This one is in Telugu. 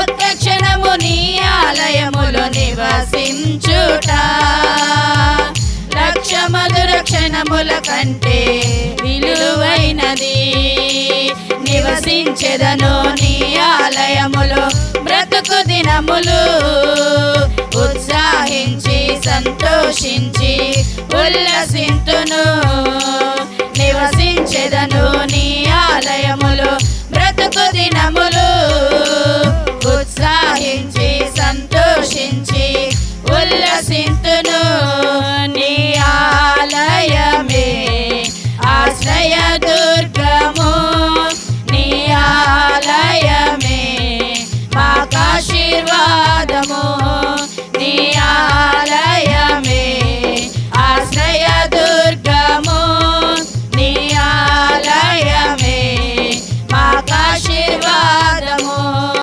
ఒక్క క్షణము నీ ఆలయములో నివసించుట. లక్ష మధుర క్షణముల కంటే విలువైనది. నివసించెదను నీ ఆలయములో బ్రతుకు దినములు. ఉత్సాహించి సంతోషించి ఉల్లసింతును. నివసించెదను నీ ఆలయములో బ్రతుకు దినములు.